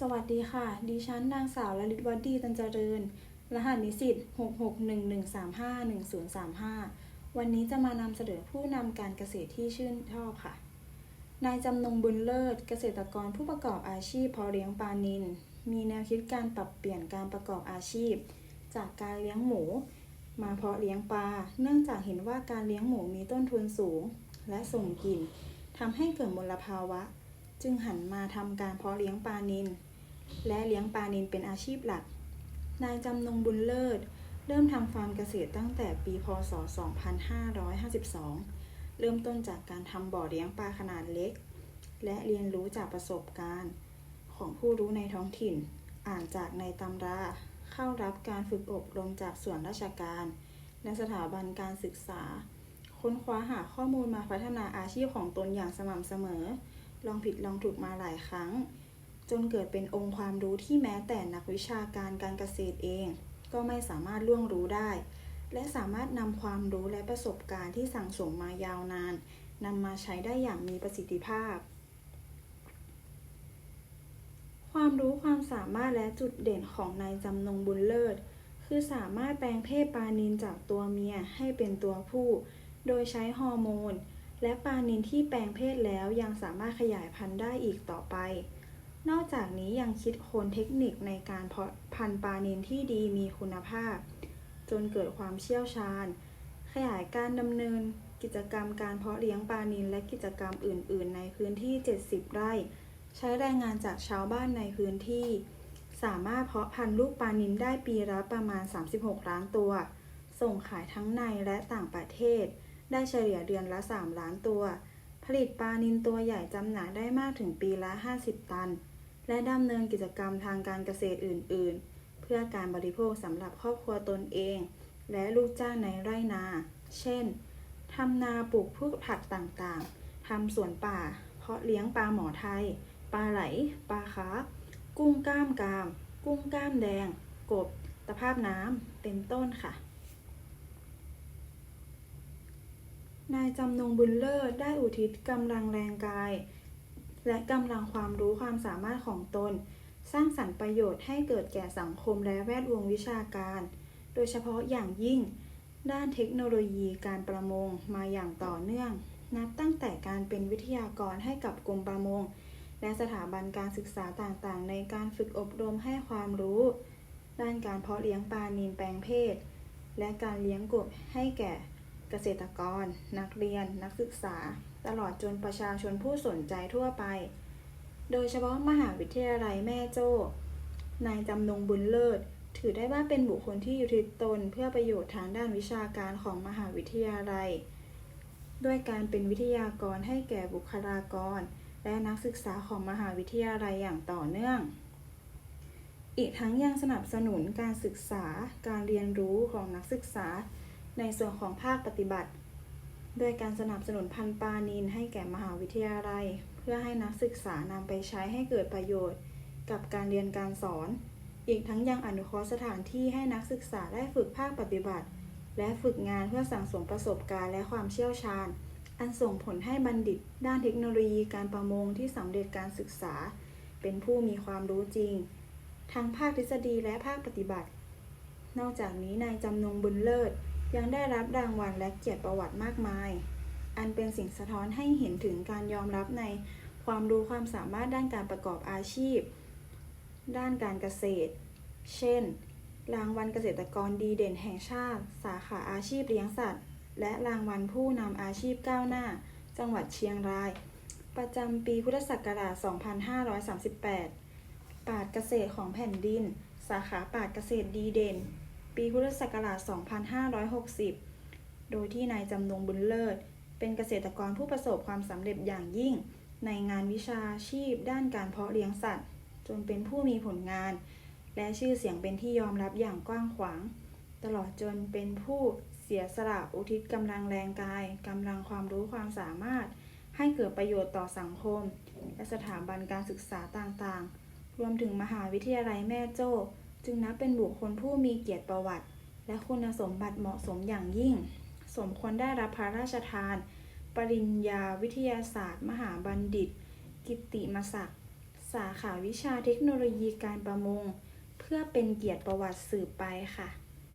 สวัสดีค่ะ ดิฉันนางสาวลลิตวัดดีตันเจริญ รหัสนิสิต6611351035 วันนี้จะมานำเสนอผู้นำการเกษตรที่ชื่นชอบค่ะ นายจำนงบุญเลิศ เกษตรกรผู้ประกอบอาชีพเพาะเลี้ยงปลานิลมีแนวคิดการปรับเปลี่ยนการประกอบอาชีพ จากการเลี้ยงหมู มาเพาะเลี้ยงปลา เนื่องจากเห็นว่าการเลี้ยงหมูมีต้นทุนสูง และส่งกลิ่นทำให้เกิดมลภาวะ จึงหันมาทำการเพาะเลี้ยงปลานิลและเลี้ยงปลานิลเป็นอาชีพหลัก นายจำนงบุญเลิศ เริ่มทำฟาร์มเกษตรตั้งแต่ปีพศ 2552 เริ่มต้นจากการทำบ่อเลี้ยงปลาขนาดเล็ก และเรียนรู้จากประสบการณ์ ของผู้รู้ในท้องถิ่น อ่านจากในตำรา เข้ารับการฝึกอบรมจากส่วนราชการ และสถาบันการศึกษา ค้นคว้าหาข้อมูลมาพัฒนาอาชีพของตนอย่างสม่ำเสมอ ลองผิดลองถูกมาหลายครั้ง จนเกิดเป็นองค์ความรู้ที่แม้แต่นักวิชาการการเกษตรเอง ก็ไม่สามารถล่วงรู้ได้ และสามารถนำความรู้และประสบการณ์ที่สั่งสมมายาวนานนำมาใช้ได้อย่างมีประสิทธิภาพ ความรู้ความสามารถและจุดเด่นของนายจำนงบุญเลิศ คือสามารถแปลงเพศปลานิลจากตัวเมียให้เป็นตัวผู้ โดยใช้ฮอร์โมน และปลานิลที่แปลงเพศแล้วยังสามารถขยายพันธุ์ได้อีกต่อไป นอกจากนี้ยังคิดค้นเทคนิคในการเพาะพันธุ์ปลานิลที่ดีมีคุณภาพ จนเกิดความเชี่ยวชาญ ขยายการดำเนินกิจกรรมการเพาะเลี้ยงปลานิลและกิจกรรมอื่น ๆ ในพื้นที่ 70 ไร่ ใช้แรงงานจากชาวบ้านในพื้นที่ สามารถเพาะพันธุ์ลูกปลานิลได้ปีละประมาณ 36 ล้านตัว ส่งขายทั้งในและต่างประเทศ ได้เฉลี่ยเดือนละ 3 ล้านตัว ผลิตปลานิลตัวใหญ่จำหน่ายได้มากถึงปีละ 50 ตัน และดำเนินกิจกรรมทางการเกษตรอื่น ๆ เพื่อการบริโภคสำหรับครอบครัวตนเอง และลูกจ้างในไร่นา เช่น ทำนาปลูกพืชผักต่างๆ ทำสวนป่า เพาะเลี้ยงปลาหมอไทย ปลาไหล ปลาคาร์ฟกุ้งกล้ามกาม กุ้งกล้ามแดง กบ ตะภาพน้ำ เป็นต้นค่ะ นายจำนงบุญเลิศได้อุทิศกำลังแรงกาย และกำลังความรู้ความสามารถของตน สร้างสรรค์ประโยชน์ให้เกิดแก่สังคมและแวดวงวิชาการ โดยเฉพาะอย่างยิ่ง ด้านเทคโนโลยีการประมงมาอย่างต่อเนื่อง นับตั้งแต่การเป็นวิทยากรให้กับกรมประมง และสถาบันการศึกษาต่างๆ ในการฝึกอบรมให้ความรู้ ด้านการเพาะเลี้ยงปลานิลแปลงเพศ และการเลี้ยงกบให้แก่ เกษตรกร นักเรียน นักศึกษา ตลอดจนประชาชนผู้สนใจทั่วไป โดยเฉพาะมหาวิทยาลัยแม่โจ้ นายจำนงบุญเลิศ ถือได้ว่าเป็นบุคคลที่ยุติตนเพื่อประโยชน์ทางด้านวิชาการของมหาวิทยาลัย ด้วยการเป็นวิทยากรให้แก่บุคลากร และนักศึกษาของมหาวิทยาลัยอย่างต่อเนื่องอีกทั้งยังสนับสนุนการศึกษาการเรียนรู้ของนักศึกษา ในส่วนของภาคปฏิบัติโดยการสนับสนุนพันปลานิลให้แก่มหาวิทยาลัย เพื่อให้นักศึกษานำไปใช้ให้เกิดประโยชน์ กับการเรียนการสอน อีกทั้งยังอนุเคราะห์สถานที่ให้นักศึกษาได้ฝึกภาคปฏิบัติ และฝึกงานเพื่อสั่งสมประสบการณ์และความเชี่ยวชาญ อันส่งผลให้บัณฑิต ด้านเทคโนโลยีการประมงที่สำเร็จการศึกษา เป็นผู้มีความรู้จริง ทั้งภาคทฤษฎีและภาคปฏิบัติ นอกจากนี้นายจำนงบุญเลิศ ยังได้รับรางวัลและเกียรติประวัติมากมาย อันเป็นสิ่งสะท้อนให้เห็นถึงการยอมรับในความรู้ความสามารถด้านการประกอบอาชีพ ด้านการเกษตร เช่น รางวัลเกษตรกรดีเด่นแห่งชาติ สาขาอาชีพเลี้ยงสัตว์ และรางวัลผู้นำอาชีพก้าวหน้า จังหวัดเชียงราย ประจำปีพุทธศักราช 2538ปราดเกษตรของแผ่นดิน สาขาปราดเกษตรดีเด่น ปีพุทธศักราช 2560 โดยที่นายจำนงบุญเลิศ เป็นเกษตรกรผู้ประสบความสำเร็จอย่างยิ่ง ในงานวิชาชีพด้านการเพาะเลี้ยงสัตว์ จนเป็นผู้มีผลงาน และชื่อเสียงเป็นที่ยอมรับอย่างกว้างขวาง ตลอดจนเป็นผู้เสียสละอุทิศกำลังแรงกายกำลังความรู้ความสามารถ ให้เกิดประโยชน์ต่อสังคม และสถาบันการศึกษาต่างๆ รวมถึงมหาวิทยาลัยแม่โจ้ จึงนับเป็นบุคคลผู้มีเกียรติประวัติ และคุณสมบัติเหมาะสมอย่างยิ่ง สมควรได้รับพระราชทาน ปริญญาวิทยาศาสตร์ มหาบัณฑิต กิตติมศักดิ์สาขาวิชาเทคโนโลยีการประมง เพื่อเป็นเกียรติประวัติสืบไปค่ะ